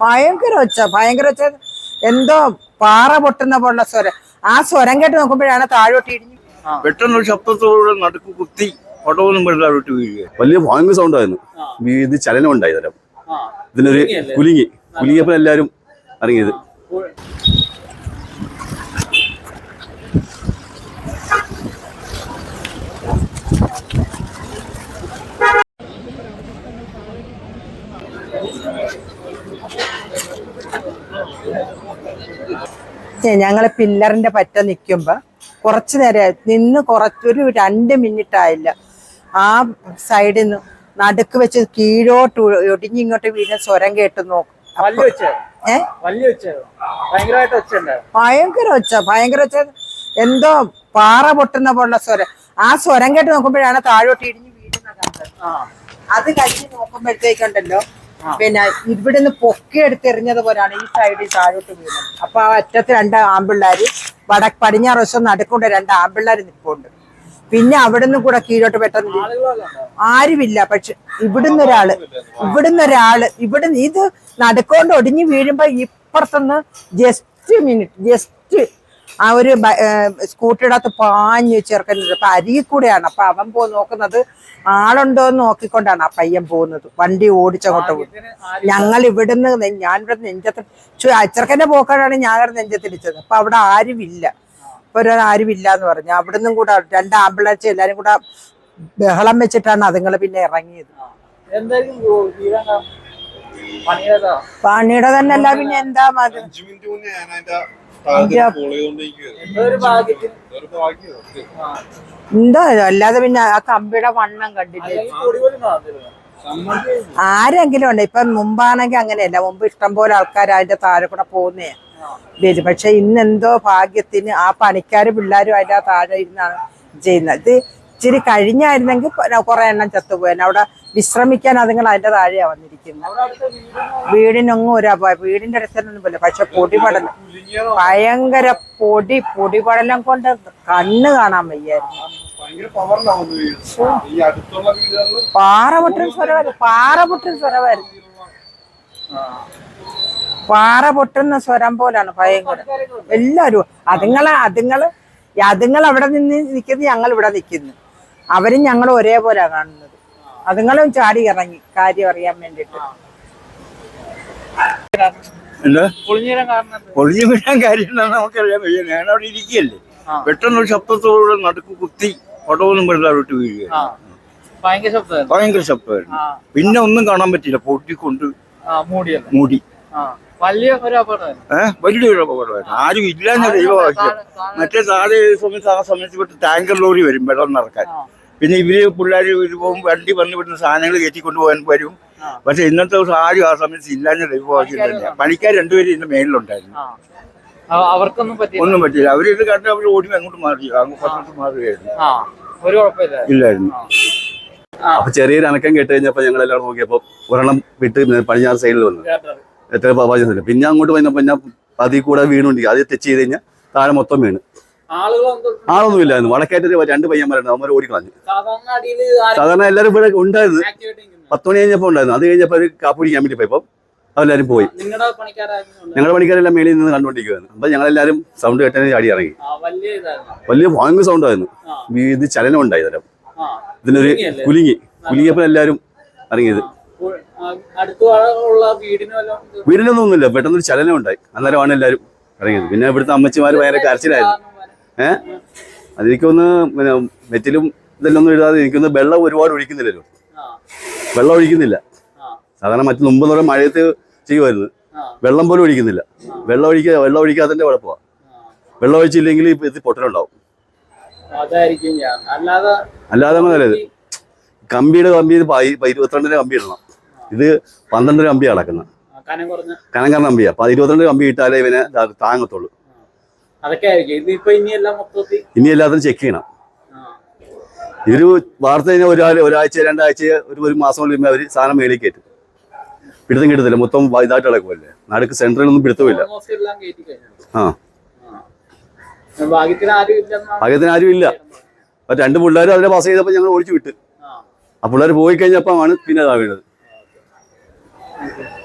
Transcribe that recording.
ഭയങ്കര ഒച്ച ഭയങ്കര ഒച്ച. എന്തോ പാറ പൊട്ടുന്ന പോലുള്ള സ്വരം. ആ സ്വരം കേട്ട് നോക്കുമ്പോഴാണ് താഴോട്ട് ഇടിഞ്ഞു പെട്ടെന്ന് ശബ്ദത്തോടെ നടുക്ക് കുത്തി വീഴുക വലിയ ഭയങ്കര സൗണ്ട് ആയിരുന്നു. ഇത് ചലനം ഉണ്ടായി തരം ഇതിനൊരു കുലുങ്ങി. കുലുങ്ങിയപ്പോൾ എല്ലാവരും ഇറങ്ങിയത്. ഞങ്ങൾ പില്ലറിന്റെ പറ്റ നിൽക്കുമ്പോൾ കുറച്ചു നേരം നിന്ന് കുറച്ചൊരു രണ്ട് മിനിറ്റ് ആയില്ല. ആ സൈഡിൽ നിന്ന് നടുക്ക് വെച്ച് കീഴോട്ട് ഒടിഞ്ഞിങ്ങോട്ട് വീഴുന്ന സ്വരം കേട്ട് നോക്കും. ഭയങ്കര ഒച്ച ഭയങ്കര ഒച്ച. എന്തോ പാറ പൊട്ടുന്ന പോലുള്ള സ്വരം. ആ സ്വരം കേട്ട് നോക്കുമ്പോഴാണ് താഴോട്ട് ഇടിഞ്ഞ് വീഴുന്ന കണ്ടത്. അത് കഴിഞ്ഞ് നോക്കുമ്പോഴത്തേക്കുണ്ടല്ലോ പിന്നെ ഇവിടുന്ന് പൊക്കി എടുത്തെറിഞ്ഞത് പോലാണ് ഈ സൈഡിൽ താഴോട്ട് വീണത്. അപ്പൊ ആ അറ്റത്ത് രണ്ട് ആമ്പിള്ളാര് വട പടിഞ്ഞാറ് വശം നടുക്കൊണ്ട് രണ്ട് ആമ്പിള്ളാര് നിൽപ്പുണ്ട്. പിന്നെ അവിടുന്ന് കൂടെ കീഴോട്ട് പെട്ടെന്ന് ആരുമില്ല. പക്ഷെ ഇവിടുന്ന് ഒരാൾ ഇവിടുന്ന് ഒരാൾ ഇവിടുന്ന് ഇത് നടുക്കൊണ്ട് ഒടിഞ്ഞു വീഴുമ്പോ ഇപ്പുറത്തുനിന്ന് ജസ്റ്റ് മിനിറ്റ് ജസ്റ്റ് ആ ഒരു സ്കൂട്ടിയുടെ അകത്ത് പാഞ്ഞ് ചെറുക്കനുണ്ട് അപ്പൊ അരികിൽ കൂടെയാണ്. അപ്പൊ അവൻ പോ നോക്കുന്നത് ആളുണ്ടോ എന്ന് നോക്കിക്കൊണ്ടാണ് ആ പയ്യൻ പോകുന്നത്. വണ്ടി ഓടിച്ചങ്ങോട്ട് പോകും ഞങ്ങൾ ഇവിടുന്ന് ഞാൻ ഇവിടെ നെഞ്ചത്ത് ചു- ചെറുക്കന്റെ പോക്കാനാണ് ഞാൻ ഇവിടെ നെഞ്ചത്തിരിച്ചത് അപ്പൊ അവിടെ ആരുമില്ല. അപ്പൊ ഒരാൾ ആരുമില്ല എന്ന് പറഞ്ഞു. അവിടുന്നും കൂടെ രണ്ട് ആംബുലൻസ് എല്ലാരും കൂടെ ബഹളം വെച്ചിട്ടാണ് അതുങ്ങൾ പിന്നെ ഇറങ്ങിയത്. പണിയുടെ? തന്നെ അല്ല പിന്നെ എന്താ മതി? എന്തോ അല്ലാതെ പിന്നെ ആ കമ്പിയുടെ വണ്ണം കണ്ടില്ലേ? ആരെങ്കിലും ഉണ്ട്. ഇപ്പൊ മുമ്പാണെങ്കിൽ അങ്ങനെയല്ല. മുമ്പ് ഇഷ്ടംപോലെ ആൾക്കാർ അതിന്റെ താഴെ കൂടെ പോകുന്നേ വരും പക്ഷെ ഇന്നെന്തോ ഭാഗ്യത്തിന് ആ പണിക്കാരും പിള്ളേരും അതിന്റെ താഴെ ഇരുന്നാണ് ചെയ്യുന്നത്. ഇത് ഇച്ചിരി കഴിഞ്ഞായിരുന്നെങ്കിൽ കുറെ എണ്ണം ചത്തുപോയെന്നെ അവിടെ വിശ്രമിക്കാൻ അതുങ്ങൾ അതിന്റെ താഴെയാ വന്നിരിക്കുന്നത്. വീടിനൊന്നും ഒരു അപായം വീടിന്റെ അടുത്തൊന്നും പോലെ പക്ഷെ പൊടിപടലം. ഭയങ്കര പൊടി പൊടിപടലം കൊണ്ട് കണ്ണ് കാണാൻ വയ്യായിരുന്നു. ഭയങ്കര പവറിലാണ് വന്ന് വീഴുന്നത് ഈ അടുത്തുള്ള വീടുകളിൽ പാറ പൊട്ടുന്ന സ്വരമായിരുന്നു. പാറ പൊട്ടുന്ന സ്വരമായിരുന്നു. പാറ പൊട്ടുന്ന സ്വരം പോലാണ് ഭയങ്കര. എല്ലാരും അതുങ്ങളെ അതുങ്ങൾ അതുങ്ങൾ അവിടെ നിന്ന് നിൽക്കുന്നു ഞങ്ങൾ ഇവിടെ നിൽക്കുന്നു. അവരും ഞങ്ങൾ ഒരേപോലെ കാണുന്നത്. അതുങ്ങളും ചാടി ഇറങ്ങി. കാര്യം അറിയാൻ വേണ്ടിട്ട് പൊളിഞ്ഞു വീഴാൻ കാര്യം നമുക്കറിയാൻ വയ്യ. ഞാൻ അവിടെ ഇരിക്കുകയല്ലേ. പെട്ടെന്ന് ഒരു ശബ്ദത്തോടെ നടുക്ക് കുത്തി പടവൊന്നും വെള്ളം വിട്ട് വീഴുക ഭയങ്കര ശബ്ദമായിരുന്നു. പിന്നെ ഒന്നും കാണാൻ പറ്റില്ല പൊട്ടിക്കൊണ്ട് മൂടി. ആ വലിയ ഒരു അപകടമായിരുന്നു. വലിയൊരു അപകടമായിരുന്നു. ആരും ഇല്ലാന്ന് ദൈവവാക്യം. മറ്റേ താഴെ സമയത്ത് ആ സമയത്ത് വിട്ട് ടാങ്കർ ലോറി വരും വെള്ളം നിറക്കാൻ. പിന്നെ ഇവർ പിള്ളേർ പോകും വണ്ടി വന്ന് വിടുന്ന സാധനങ്ങൾ കയറ്റിക്കൊണ്ട് പോകാൻ വരും. പക്ഷെ ഇന്നത്തെ ദിവസം ആരും ആ സമയത്ത് ഇല്ലാഞ്ഞ ദൈവവാക്യം തന്നെ പണിക്കാർ രണ്ടുപേരും ഇതിന്റെ മേളിലുണ്ടായിരുന്നു അവർക്കൊന്നും ഒന്നും പറ്റില്ല അവരിത് കണ്ട് അവർ ഓടി അങ്ങോട്ട് മാറി അങ്ങോട്ട് മാറുകയായിരുന്നു. ആ ഒരു കുഴപ്പമില്ല ഇല്ലായിരുന്നു. അപ്പൊ ചെറിയൊരു അനക്കം കേട്ട് കഴിഞ്ഞപ്പോ ഞങ്ങൾ എല്ലാവരും നോക്കിയപ്പോ ഒരെണ്ണം വിട്ട് പടിഞ്ഞാറ് സൈഡിൽ വന്നു. എത്ര പാചകം പിന്നെ അങ്ങോട്ട് വന്നപ്പോ ഞാൻ അതിൽ കൂടെ വീണുണ്ടെങ്കിൽ അത് ടച്ച് ചെയ്ത് കഴിഞ്ഞാൽ താഴെ മൊത്തം വീണ്. ആളൊന്നും ഇല്ലായിരുന്നു വളക്കായിട്ട് രണ്ട് പയ്യന്മാരുണ്ട്. അവന്മാർ ഓടിക്കളഞ്ഞു സാധാരണ എല്ലാവരും ഇവിടെ ഉണ്ടായിരുന്നു. പത്ത് മണി കഴിഞ്ഞപ്പോൾ ഉണ്ടായിരുന്നു. അത് കഴിഞ്ഞപ്പോൾ ഒരു കാപ്പ് പിടിക്കാൻ വേണ്ടി പോയപ്പോൾ അവരെല്ലാവരും പോയി. ഞങ്ങളുടെ പണിക്കാരെല്ലാം മേളിൽ നിന്ന് കണ്ടുകൊണ്ടിരിക്കുകയായിരുന്നു അപ്പൊ ഞങ്ങളെല്ലാവരും സൗണ്ട് കേട്ടതിന് ചാടി ഇറങ്ങി. വലിയ ഭയങ്കര സൗണ്ട് ആയിരുന്നു. ഇത് ചലനം ഉണ്ടായി തരം ഇതിനൊരു? കുലുങ്ങി. കുലുങ്ങിയപ്പോൾ എല്ലാവരും ഇറങ്ങിയത്. വീടിനൊന്നും ഒന്നുമില്ല. പെട്ടെന്ന് ഒരു ചലനം ഉണ്ടായി. അന്നേരമാണ് എല്ലാരും ഇറങ്ങിയത്. പിന്നെ ഇവിടുത്തെ അമ്മച്ചിമാർ ഭയങ്കര കരച്ചിലായിരുന്നു. ഏഹ് അതെനിക്കൊന്ന് പിന്നെ മെറ്റിലും ഇതെല്ലാം ഒന്നും എഴുതാതെ എനിക്കൊന്ന് വെള്ളം ഒരുപാട് ഒഴിക്കുന്നില്ലല്ലോ. വെള്ളം ഒഴിക്കുന്നില്ല. സാധാരണ മറ്റു മുമ്പ് എന്ന് മഴയത്ത് ചെയ്യുമായിരുന്നു. വെള്ളം പോലും ഒഴിക്കുന്നില്ല. വെള്ളം ഒഴിക്ക വെള്ളം ഒഴിക്കാത്തതിന്റെ കുഴപ്പമാണ്. വെള്ളം ഒഴിച്ചില്ലെങ്കിൽ ഇപ്പൊ ഇത് പൊട്ടലുണ്ടാവും. അല്ലാതെ അല്ലാതെ കമ്പിയുടെ കമ്പി ഇരുപത്തിരണ്ടിന്റെ കമ്പി ഇടണം ഇത് പന്ത്രണ്ടര കമ്പി അളക്കുന്നത് കനം കനങ്കരണ കമ്പിയാ. അപ്പൊ ഇരുപത്തിരണ്ട് കമ്പി ഇട്ടാലേ ഇവനെ താങ്ങത്തുള്ളൂ. ഇനി എല്ലാത്തിനും ചെക്ക് ചെയ്യണം. ഇവർ വാർത്ത കഴിഞ്ഞാൽ ഒരാൾ ഒരാഴ്ച രണ്ടാഴ്ച ഒരു ഒരു മാസം കൊണ്ട് അവർ സാധനം മേളിൽ കയറ്റും. പിടുത്തം കിട്ടത്തില്ല. മൊത്തം ഇതായിട്ട് കിടക്കുമല്ലേ നടുക്ക് പിടുത്തമില്ല. എല്ലാം കയറ്റി കഴിഞ്ഞു. ആ. ഭാഗ്യത്തിന് ആരും ഇല്ല. അപ്പൊ രണ്ട് പിള്ളേർ അതിനെ പാസ് ചെയ്തപ്പോൾ ഞങ്ങൾ ഓടിച്ചു വിട്ട്. ആ. ആ പിള്ളേർ പോയി കഴിഞ്ഞപ്പോൾ ആണ് പിന്നെ ഇതാ വീണത്. Thank you.